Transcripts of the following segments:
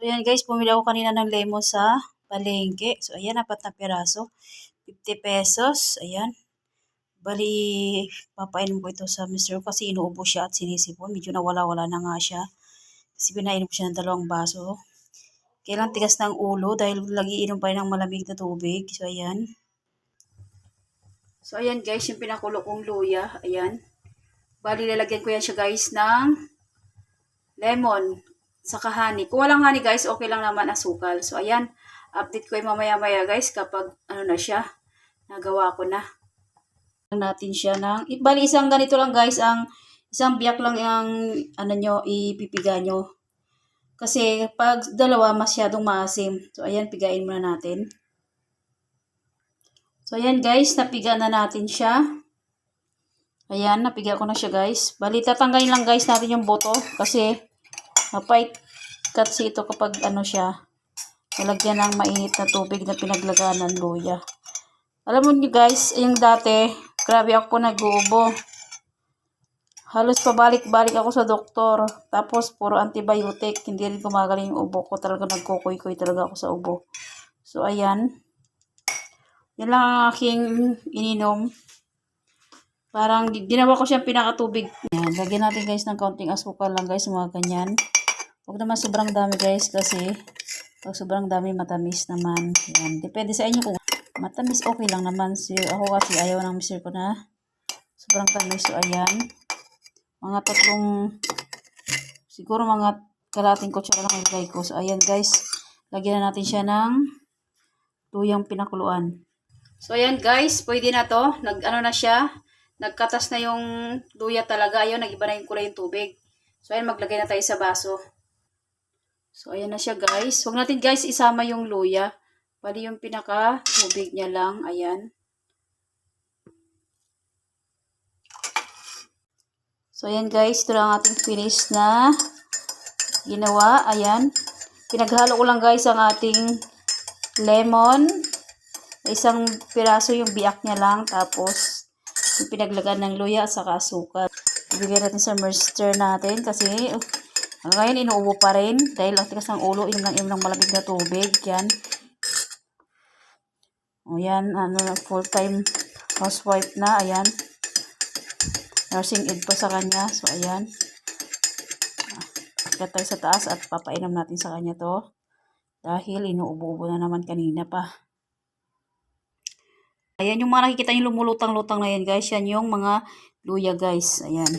So, ayan guys, bumili ako kanina ng lemon sa palengke. So, ayan, apat na piraso. 50 pesos. Ayan. Bali, papainom ko ito sa mister kasi inuubo siya at sinisipon. Medyo nawala-wala na nga siya. Kasi pinainom ko siya ng dalawang baso. Kailang tigas ng ulo dahil lagi inom pa ng malamig na tubig. So, ayan. So, ayan guys, yung pinakulo kong luya. Ayan. Bali, lalagyan ko yan siya guys ng lemon saka honey. Kung walang honey guys, okay lang naman asukal. So, ayan. Update ko yung mamaya-maya guys kapag ano na siya. Nagawa ko na. Natin siya ng... Bali, isang ganito lang guys. Ang isang biyak lang yung ano nyo, ipipiga nyo. Kasi pag dalawa, masyadong maasim. So, ayan, pigain muna natin. So, ayan guys, napiga na natin siya. Ayan, napiga ko na siya guys. Bali, tatanggalin lang guys natin yung boto. Kasi, mapait kasi ito kapag ano siya, nalagyan ng mainit na tubig na pinaglagaan ng luya. Alam mo niyo guys, yung dati, grabe ako nag-uubo. Halos pabalik-balik ako sa doktor. Tapos, puro antibiotic. Hindi rin gumagaling yung ubo ko. Talaga nagkukuy-kuy talaga ako sa ubo. So, ayan. Yan lang ang aking ininom. Parang ginawa ko siyang pinakatubig. Yan, lagyan natin guys ng kaunting asukal lang guys, mga ganyan. Huwag naman sobrang dami guys kasi pag sobrang dami matamis naman. Yan, depende sa inyo kung matamis okay lang naman. Si, ako kasi ayaw ng mister ko na sobrang tamis. So ayan, mga tatlong siguro mga kalating kutsara lang ilagay ko. So ayan guys, lagyan na natin siya ng tuyang pinakuluan. So ayan guys, pwede na to. Nag ano na siya, nagkatas na yung luya talaga. Ayun, nagiba na yung kulay yung tubig. So ayan, maglagay na tayo sa baso. So ayan na siya guys. Huwag natin guys isama yung luya. Bali yung pinaka tubig niya lang. Ayan. So ayan guys, ito lang ating finish na ginawa. Ayan. Pinaghalo ko lang guys ang ating lemon. Isang piraso yung biak niya lang. Tapos pinaglagan ng luya at saka. Ibigay natin sa merster natin kasi uh, ngayon inuubo pa rin dahil ang tigas ng ulo, inom lang inom ng malamig na tubig. Yan. O yan, ano, full-time housewife na. Ayan. Nursing aid pa sa kanya. So, ayan. Akit tayo sa taas at papainom natin sa kanya to. Dahil inuubo-ubo na naman kanina pa. Ayan yung mga nakikita yung lumulutang-lutang na yan guys. Yan yung mga luya guys. Ayan.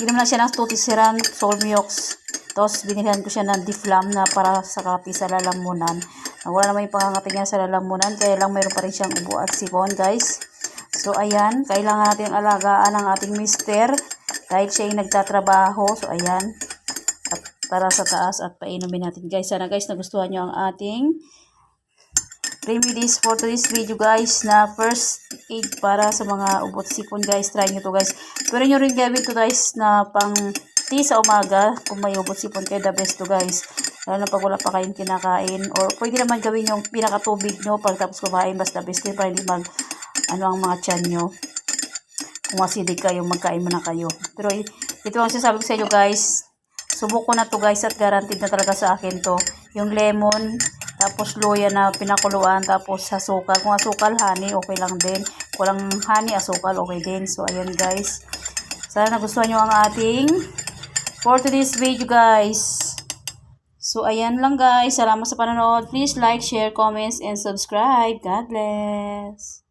Naman na siya ng tutisiran, solmiox. Tapos binilihan ko siya ng diflam na para sa kapi sa lalamunan. Wala naman yung pangangati niya sa lalamunan. Kaya lang mayroon pa rin siyang ubo at sipon guys. So ayan, kailangan natin alagaan ang ating mister. Dahil siya yung nagtatrabaho. So ayan. At para sa taas at painumin natin guys. Sana guys nagustuhan nyo ang ating remedies for today's video guys na first aid para sa mga ubot sipon guys. Try nyo to guys. Pero nyo rin gawin to guys na pang tea sa umaga kung may ubot sipon kayo the best to guys. Lalo na pag wala pa kayong kinakain. Or pwede naman gawin yung pinakatubig nyo pag tapos kumain basta best para hindi mag ano ang mga tiyan nyo. Kung asidig kayo, magkain mo na kayo. Pero ito ang sasabi ko sa inyo guys. Subok ko na to guys at guaranteed na talaga sa akin to. Yung lemon, tapos luya na pinakuluan, tapos asukal. Kung asukal, honey, okay lang din. Kung walang honey, asukal, okay din. So, ayan guys. Sana nagustuhan nyo ang ating for today's video guys. So, ayan lang guys. Salamat sa panonood. Please like, share, comments, and subscribe. God bless.